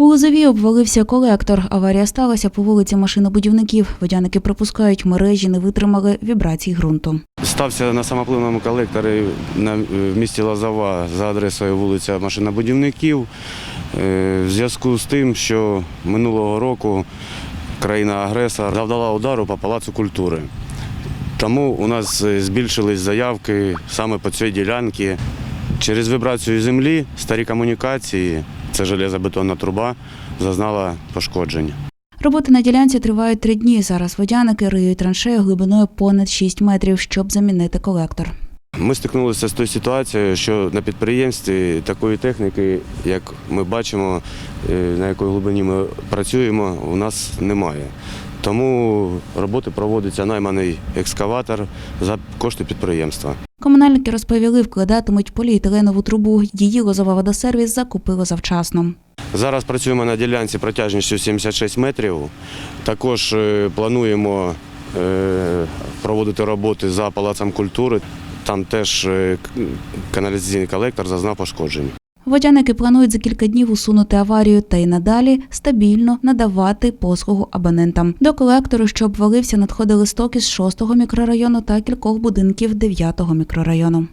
У Лозові обвалився колектор. Аварія сталася по вулиці машинобудівників. Водяники припускають, мережі не витримали вібрацій ґрунту. Стався на самопливному колекторі на в місті Лозова за адресою вулиця Машинобудівників. Е, В зв'язку з тим, що минулого року країна-агресор завдала удару по палацу культури. Тому у нас е, збільшились заявки саме по цій ділянці. Через вібрацію землі старі комунікації, це железобетонна труба, зазнала пошкодження. Роботи на ділянці тривають три дні. Зараз водяники риють траншею глибиною понад 6 метрів, щоб замінити колектор. Ми стикнулися з тою ситуацією, що на підприємстві такої техніки, як ми бачимо, е, на якій глибині ми працюємо, у нас немає. Тому роботи проводиться найманий екскаватор за кошти підприємства. Комунальники розповіли, вкладатимуть поліетиленову трубу. Її лозова водосервіс закупило завчасно. Зараз працюємо на ділянці протяжністю 76 метрів. Також е, плануємо е, проводити роботи за палацом культури. Там теж е, каналізаційний колектор зазнав пошкоджень. Водяники планують за кілька днів усунути аварію та й надалі стабільно надавати послугу абонентам. До колектору, що обвалився, надходили стоки з 6-го мікрорайону та кількох будинків 9-го мікрорайону.